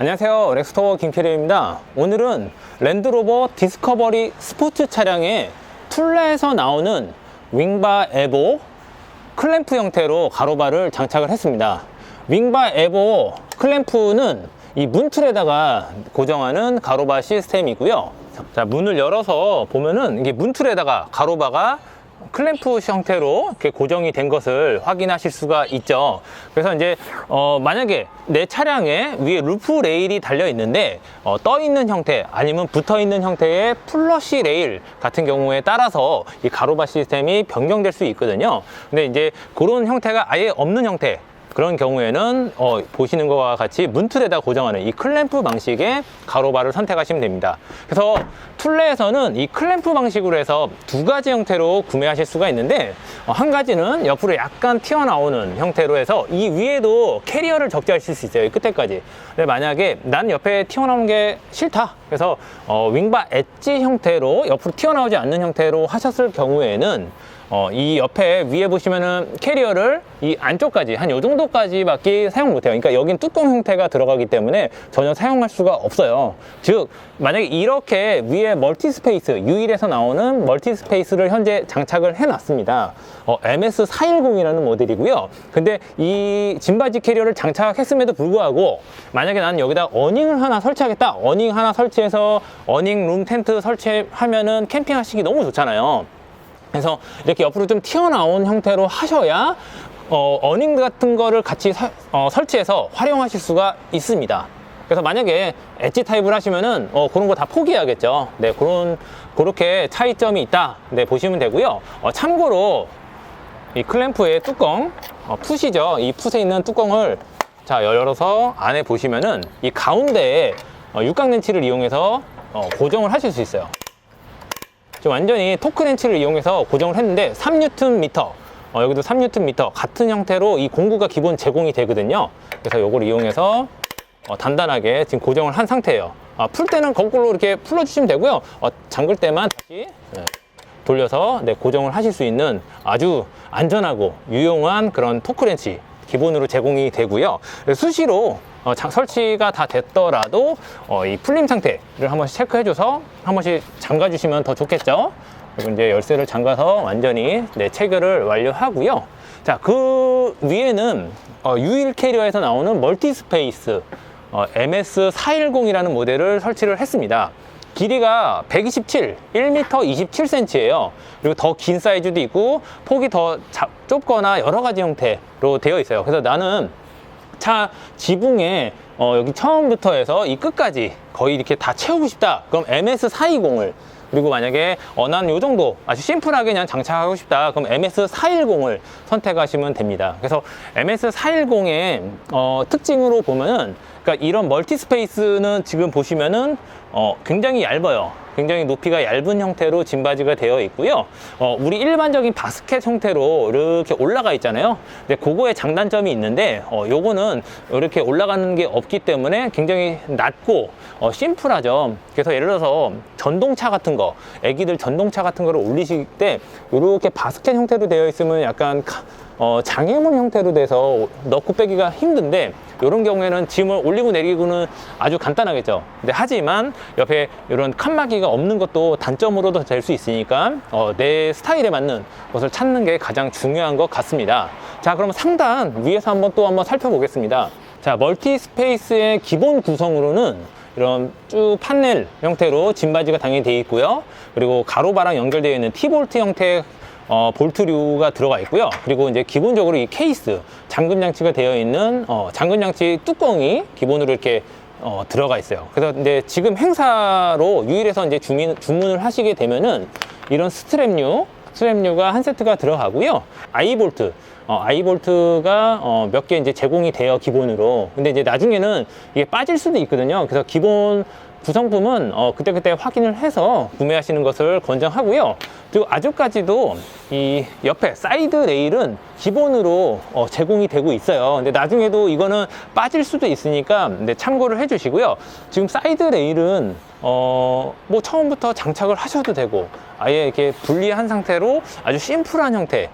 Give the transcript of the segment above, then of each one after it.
안녕하세요. 렉스토어 김캐리입니다. 오늘은 랜드로버 디스커버리 스포츠 차량의 툴레에서 나오는 윙바 에보 클램프 형태로 가로바를 장착을 했습니다. 윙바 에보 클램프는 이 문틀에다가 고정하는 가로바 시스템이고요. 자 문을 열어서 보면은 이게 문틀에다가 가로바가 클램프 형태로 이렇게 고정이 된 것을 확인하실 수가 있죠. 그래서 이제 어, 만약에 내 차량에 위에 루프 레일이 달려 있는데 어, 떠 있는 형태 아니면 붙어 있는 형태의 플러시 레일 같은 경우에 따라서 이 가로바 시스템이 변경될 수 있거든요. 근데 이제 그런 형태가 아예 없는 형태 그런 경우에는 어, 보시는 것과 같이 문틀에다 고정하는 이 클램프 방식의 가로바를 선택하시면 됩니다. 그래서 툴레에서는 이 클램프 방식으로 해서 두 가지 형태로 구매하실 수가 있는데 어, 한 가지는 옆으로 약간 튀어나오는 형태로 해서 이 위에도 캐리어를 적재하실 수 있어요. 이 끝에까지. 근데 만약에 난 옆에 튀어나오는 게 싫다. 그래서 어, 윙바 엣지 형태로 옆으로 튀어나오지 않는 형태로 하셨을 경우에는 어, 이 옆에 위에 보시면은 캐리어를 이 안쪽까지 한 요 정도까지 밖에 사용 못해요. 그러니까 여긴 뚜껑 형태가 들어가기 때문에 전혀 사용할 수가 없어요. 즉 만약에 이렇게 위에 멀티 스페이스 유일에서 나오는 멀티 스페이스를 현재 장착을 해 놨습니다. 어, MS410 이라는 모델이고요. 근데 이 짐바지 캐리어를 장착했음에도 불구하고 만약에 나는 여기다 어닝을 하나 설치하겠다. 어닝 하나 설치해서 어닝 룸 텐트 설치하면은 캠핑하시기 너무 좋잖아요. 그래서 이렇게 옆으로 좀 튀어나온 형태로 하셔야 어, 어닝 같은 거를 같이 사- 어, 설치해서 활용하실 수가 있습니다. 그래서 만약에 엣지 타입을 하시면은 어, 그런 거 다 포기해야겠죠. 네, 그런 그렇게 차이점이 있다. 네, 보시면 되고요. 어, 참고로 이 클램프의 뚜껑 어, 풋이죠. 이 풋에 있는 뚜껑을 자 열어서 안에 보시면은 이 가운데에 어, 육각 렌치를 이용해서 어, 고정을 하실 수 있어요. 지금 완전히 토크렌치를 이용해서 고정을 했는데 3N 미터. 어, 여기도 3N 미터 같은 형태로 이 공구가 기본 제공이 되거든요. 그래서 이걸 이용해서 어, 단단하게 지금 고정을 한 상태예요. 아, 풀 때는 거꾸로 이렇게 풀어주시면 되고요. 어, 잠글 때만 다시 네, 돌려서 네, 고정을 하실 수 있는 아주 안전하고 유용한 그런 토크렌치 기본으로 제공이 되고요. 수시로 어, 장- 설치가 다 됐더라도 어, 이 풀림 상태를 한 번씩 체크해줘서 한 번씩 잠가 주시면 더 좋겠죠. 그리고 이제 열쇠를 잠가서 완전히 네, 체결을 완료하고요. 자, 그 위에는 어, 유일 캐리어에서 나오는 멀티 스페이스 어, MS410이라는 모델을 설치를 했습니다. 길이가 127, 1m 27cm예요. 그리고 더 긴 사이즈도 있고 폭이 더 자- 좁거나 여러 가지 형태로 되어 있어요. 그래서 나는 차 지붕에 어, 여기 처음부터 해서 이 끝까지 거의 이렇게 다 채우고 싶다. 그럼 MS420을 그리고 만약에 어, 난요 정도 아주 심플하게 그냥 장착하고 싶다. 그럼 MS410을 선택하시면 됩니다. 그래서 MS410의 어, 특징으로 보면은 그러니까 이런 멀티 스페이스는 지금 보시면은 어, 굉장히 얇아요. 굉장히 높이가 얇은 형태로 짐바지가 되어 있고요. 어, 우리 일반적인 바스켓 형태로 이렇게 올라가 있잖아요. 근데 그거에 장단점이 있는데, 어, 요거는 이렇게 올라가는 게 없기 때문에 굉장히 낮고, 어, 심플하죠. 그래서 예를 들어서 전동차 같은 거, 애기들 전동차 같은 거를 올리실 때, 이렇게 바스켓 형태로 되어 있으면 약간 카- 어, 장애물 형태로 돼서 넣고 빼기가 힘든데 이런 경우에는 짐을 올리고 내리고는 아주 간단하겠죠. 근데 하지만 옆에 이런 칸막이가 없는 것도 단점으로도 될 수 있으니까 어, 내 스타일에 맞는 것을 찾는 게 가장 중요한 것 같습니다. 자, 그럼 상단 위에서 한번 또 한번 살펴보겠습니다. 자, 멀티 스페이스의 기본 구성으로는 이런 쭉 판넬 형태로 짐바지가 당연히 되어 있고요. 그리고 가로바랑 연결되어 있는 T볼트 형태의 어, 볼트류가 들어가 있고요. 그리고 이제 기본적으로 이 케이스, 잠금 장치가 되어 있는 어, 잠금 장치 뚜껑이 기본으로 이렇게 어, 들어가 있어요. 그래서 이제 지금 행사로 유일해서 이제 주민, 주문을 하시게 되면은 이런 스트랩류, 스트랩류가 한 세트가 들어가고요. 아이볼트, 어, 아이볼트가 어, 몇 개 이제 제공이 돼요 기본으로. 근데 이제 나중에는 이게 빠질 수도 있거든요. 그래서 기본 구성품은 어, 그때그때 확인을 해서 구매하시는 것을 권장하고요. 그리고 아직까지도 이 옆에 사이드 레일은 기본으로 어, 제공이 되고 있어요. 근데 나중에도 이거는 빠질 수도 있으니까 네, 참고를 해 주시고요. 지금 사이드 레일은 어, 뭐 처음부터 장착을 하셔도 되고 아예 이렇게 분리한 상태로 아주 심플한 형태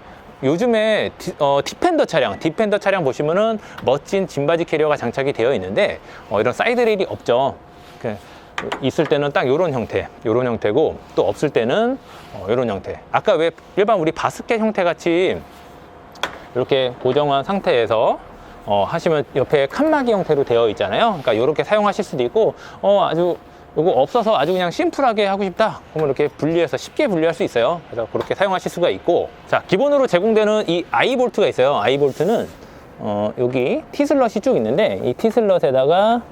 요즘에 디, 어, 디펜더 차량, 디펜더 차량 보시면은 멋진 짐바지 캐리어가 장착이 되어 있는데 어, 이런 사이드 레일이 없죠. 그, 있을 때는 딱 이런 형태, 이런 형태고 또 없을 때는 어, 이런 형태. 아까 왜 일반 우리 바스켓 형태 같이 이렇게 고정한 상태에서 어, 하시면 옆에 칸막이 형태로 되어 있잖아요. 그러니까 이렇게 사용하실 수도 있고 어, 아주 요거 없어서 아주 그냥 심플하게 하고 싶다. 그러면 이렇게 분리해서 쉽게 분리할 수 있어요. 그래서 그렇게 사용하실 수가 있고 자 기본으로 제공되는 이 아이볼트가 있어요. 아이볼트는 어, 여기 T슬럿이 쭉 있는데 이 T슬럿에다가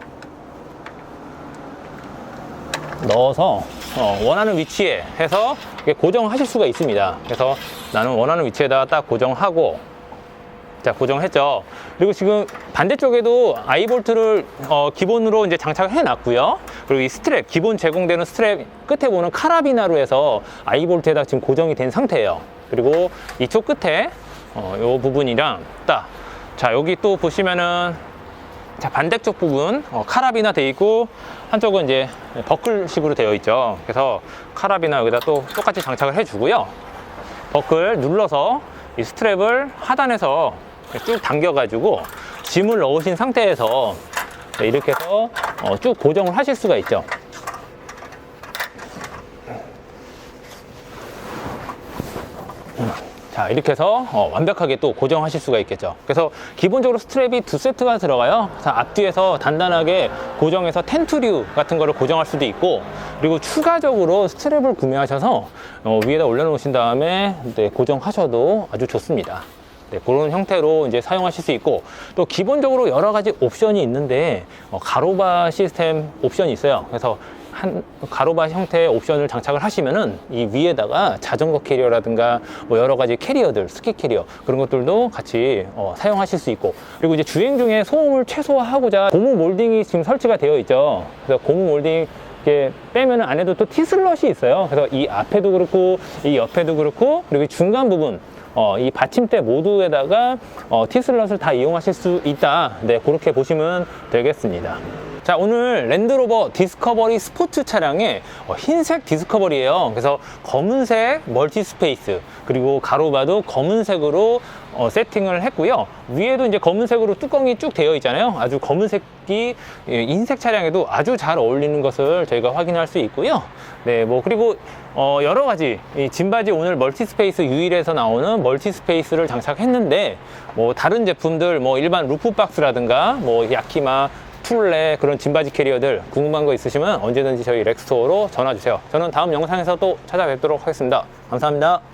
넣어서 어, 원하는 위치에 해서 고정하실 수가 있습니다. 그래서 나는 원하는 위치에다가 딱 고정하고 자 고정했죠. 그리고 지금 반대쪽에도 아이볼트를 어, 기본으로 이제 장착을 해놨고요. 그리고 이 스트랩 기본 제공되는 스트랩 끝에 보는 카라비나로 해서 아이볼트에다 지금 고정이 된 상태예요. 그리고 이쪽 끝에 어, 요 부분이랑 딱자 여기 또 보시면은 자 반대쪽 부분 어, 카라비나 돼 있고 한쪽은 이제 버클식으로 되어 있죠. 그래서 카라비나 여기다 또 똑같이 장착을 해 주고요. 버클 눌러서 이 스트랩을 하단에서 쭉 당겨가지고 짐을 넣으신 상태에서 이렇게 해서 어, 쭉 고정을 하실 수가 있죠. 자 이렇게 해서 어, 완벽하게 또 고정하실 수가 있겠죠. 그래서 기본적으로 스트랩이 두 세트가 들어가요. 앞뒤에서 단단하게 고정해서 텐트류 같은 거를 고정할 수도 있고 그리고 추가적으로 스트랩을 구매하셔서 어, 위에다 올려놓으신 다음에 네, 고정하셔도 아주 좋습니다 네, 그런 형태로 이제 사용하실 수 있고 또 기본적으로 여러 가지 옵션이 있는데 어, 가로바 시스템 옵션이 있어요. 그래서 한 가로바 형태의 옵션을 장착을 하시면은 이 위에다가 자전거 캐리어라든가 뭐 여러 가지 캐리어들 스키 캐리어 그런 것들도 같이 어, 사용하실 수 있고 그리고 이제 주행 중에 소음을 최소화하고자 고무 몰딩이 지금 설치가 되어 있죠. 그래서 고무 몰딩 이렇게 빼면은 안에도 또 T슬럿이 있어요. 그래서 이 앞에도 그렇고 이 옆에도 그렇고 그리고 이 중간 부분 어, 이 받침대 모두에다가 어, T슬럿을 다 이용하실 수 있다. 네, 그렇게 보시면 되겠습니다. 자, 오늘 랜드로버 디스커버리 스포츠 차량의 어, 흰색 디스커버리예요. 그래서 검은색 멀티 스페이스 그리고 가로바도 검은색으로 어, 세팅을 했고요. 위에도 이제 검은색으로 뚜껑이 쭉 되어 있잖아요. 아주 검은색이 예, 흰색 차량에도 아주 잘 어울리는 것을 저희가 확인할 수 있고요. 네, 뭐 그리고 어, 여러 가지 이 짐바지 오늘 멀티 스페이스 유일에서 나오는 멀티 스페이스를 장착했는데 뭐 다른 제품들 뭐 일반 루프 박스라든가 뭐 야키마 툴레 그런 짐바지 캐리어들 궁금한 거 있으시면 언제든지 저희 렉스토어로 전화 주세요. 저는 다음 영상에서 또 찾아뵙도록 하겠습니다. 감사합니다.